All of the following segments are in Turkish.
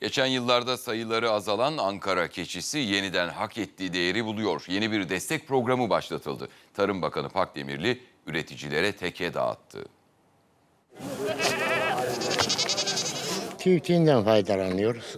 Geçen yıllarda sayıları azalan Ankara keçisi yeniden hak ettiği değeri buluyor. Yeni bir destek programı başlatıldı. Tarım Bakanı Pakdemirli üreticilere teke dağıttı. Çiftçiğinden faydalanıyoruz.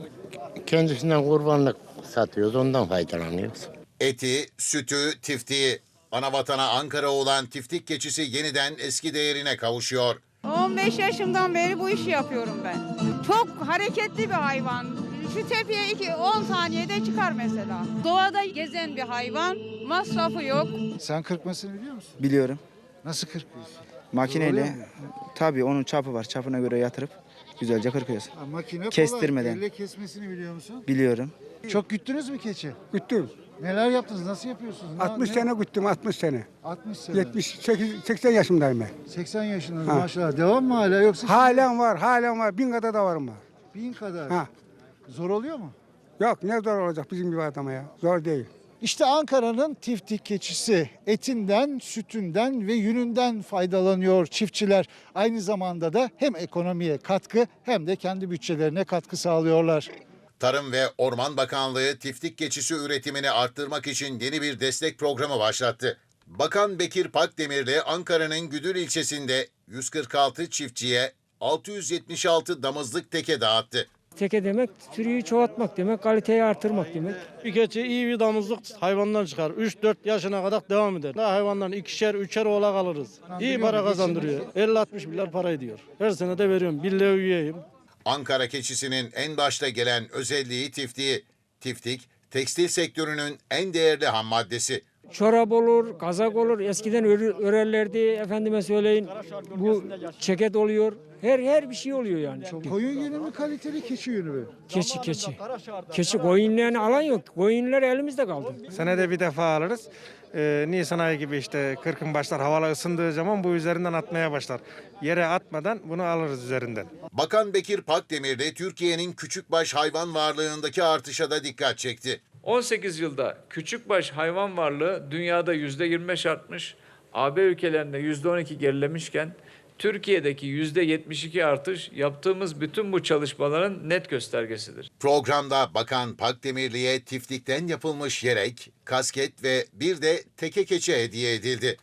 Kendisinden kurbanlık satıyoruz, ondan faydalanıyoruz. Eti, sütü, tiftiği. Anavatana Ankara olan tiftik keçisi yeniden eski değerine kavuşuyor. 15 yaşımdan beri bu işi yapıyorum ben. Çok hareketli bir hayvan. Şu tepeye iki 10 saniyede çıkar mesela. Doğada gezen bir hayvan. Masrafı yok. Sen kırpmasını biliyor musun? Biliyorum. Nasıl kırpıyorsun? Makineyle tabii onun çapı var. Çapına göre yatırıp güzelce kırkıyorsun. Ha, makine Kestirmeden. kolay. Elle kesmesini biliyor musun? Biliyorum. Çok güttünüz mü keçi? Güttüm. Neler yaptınız? Nasıl yapıyorsunuz? Ne- 60 ne- sene güttüm 60 sene. 60 sene. 78 80 yaşındayım ben. 80 yaşınız Ha. maşallah. Devam mı hala yoksa Halen var, halen var. Bin kadar da varım var. bin kadar? Ha. Zor oluyor mu? Yok ne zor olacak bizim gibi adama ya. Zor değil. İşte Ankara'nın tiftik keçisi etinden, sütünden ve yününden faydalanıyor çiftçiler. Aynı zamanda da hem ekonomiye katkı hem de kendi bütçelerine katkı sağlıyorlar. Tarım ve Orman Bakanlığı tiftik keçisi üretimini arttırmak için yeni bir destek programı başlattı. Bakan Bekir Pakdemirli Ankara'nın Güdül ilçesinde 146 çiftçiye 676 damızlık teke dağıttı. Teke demek sürüyü çoğaltmak demek, kaliteyi artırmak demek. Bir keçi iyi bir damızlık hayvandan çıkar. 3-4 yaşına kadar devam eder. Daha hayvandan ikişer, üçer oğlak alırız. İyi para kazandırıyor. 50-60 milyar para ediyor. Her sene de veriyorum. Birliğe üyeyim. Ankara keçisinin en başta gelen özelliği tiftiği. Tiftik, tekstil sektörünün en değerli ham maddesi. Çorap olur, kazak olur. Eskiden öre- örerlerdi. Efendime söyleyin bu ceket oluyor. Her her bir şey oluyor yani. Koyun yünü mü kaliteli, keçi yünü mü? Keçi keçi. Keçi koyunlarını alan yok. Koyunlar elimizde kaldı. Senede bir defa alırız. Ee, Nisan ayı gibi işte kırkın başlar havalar ısındığı zaman bu üzerinden atmaya başlar. Yere atmadan bunu alırız üzerinden. Bakan Bekir Pakdemir de Türkiye'nin küçükbaş hayvan varlığındaki artışa da dikkat çekti. 18 yılda küçükbaş hayvan varlığı dünyada %25 artmış, AB ülkelerinde %12 gerilemişken Türkiye'deki %72 artış yaptığımız bütün bu çalışmaların net göstergesidir. Programda Bakan Pakdemirli'ye tiftikten yapılmış yelek, kasket ve bir de teke keçe hediye edildi.